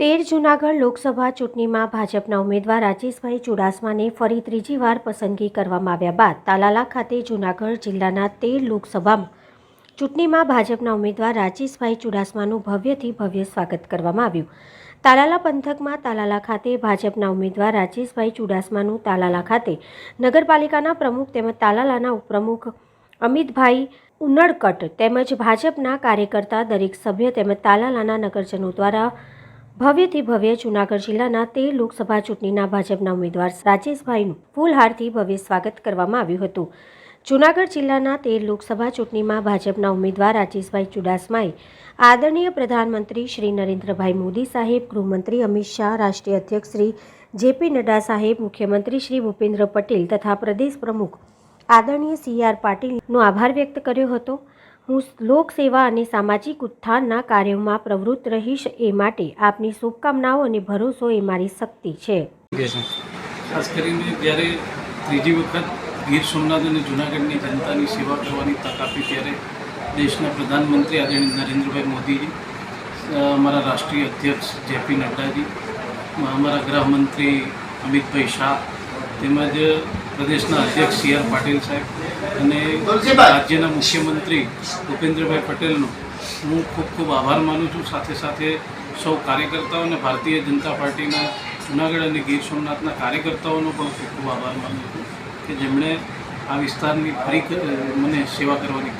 તેર જૂનાગઢ લોકસભા ચૂંટણીમાં ભાજપના ઉમેદવાર રાજેશભાઈ ચુડાસમાને ફરી ત્રીજી વાર પસંદગી કરવામાં આવ્યા બાદ તાલાલા ખાતે જૂનાગઢ જિલ્લાના તેર લોકસભામાં ચૂંટણીમાં ભાજપના ઉમેદવાર રાજેશભાઈ ચુડાસમાનું ભવ્યથી ભવ્ય સ્વાગત કરવામાં આવ્યું. તાલાલા પંથકમાં તાલાલા ખાતે ભાજપના ઉમેદવાર રાજેશભાઈ ચુડાસમાનું તાલાલા ખાતે નગરપાલિકાના પ્રમુખ તેમજ તાલાલાના ઉપપ્રમુખ અમિતભાઈ ઉનડકટ તેમજ ભાજપના કાર્યકર્તા દરેક સભ્ય તેમજ તાલાલાના નગરજનો દ્વારા ભવ્યથી ભવ્ય જૂનાગઢ જિલ્લાના તેર લોકસભા ચૂંટણીના ભાજપના ઉમેદવાર રાજેશભાઈનું ફૂલહારથી ભવ્ય સ્વાગત કરવામાં આવ્યું હતું. જૂનાગઢ જિલ્લાના તેર લોકસભા ચૂંટણીમાં ભાજપના ઉમેદવાર રાજેશભાઈ ચુડાસમાએ આદરણીય પ્રધાનમંત્રી શ્રી નરેન્દ્રભાઈ મોદી સાહેબ, ગૃહમંત્રી અમિત શાહ, રાષ્ટ્રીય અધ્યક્ષ શ્રી જેપી નડ્ડા સાહેબ, મુખ્યમંત્રી શ્રી ભૂપેન્દ્ર પટેલ તથા પ્રદેશ પ્રમુખ આદરણીય સી આર પાટીલનો આભાર વ્યક્ત કર્યો હતો. હું લોકસેવા અને સામાજિક ઉત્થાનના કાર્યોમાં પ્રવૃત્ત રહીશ એ માટે આપની શુભકામનાઓ અને ભરોસો એ મારી શક્તિ છે. ખાસ કરીને જ્યારે ત્રીજી વખત ગીર સોમનાથ અને જૂનાગઢની જનતાની સેવા કરવાની તક આપી ત્યારે દેશના પ્રધાનમંત્રી આદરણીય નરેન્દ્રભાઈ મોદીજી અમારા રાષ્ટ્રીય અધ્યક્ષ જેપી નડ્ડાજી અમારા ગૃહમંત્રી અમિતભાઈ શાહ તેમજ પ્રદેશના અધ્યક્ષ સી આર પાટીલ સાહેબ અને રાજ્યના મુખ્યમંત્રી ભૂપેન્દ્રભાઈ પટેલનો હું ખૂબ ખૂબ આભાર માનું છું સાથે સાથે સૌ કાર્યકર્તાઓને ભારતીય જનતા પાર્ટીના જુનાગઢ અને ગીર સોમનાથના કાર્યકર્તાઓનો પણ ખૂબ ખૂબ આભાર માનું છું કે જેમણે આ વિસ્તારની ફરી મને સેવા કરવાની.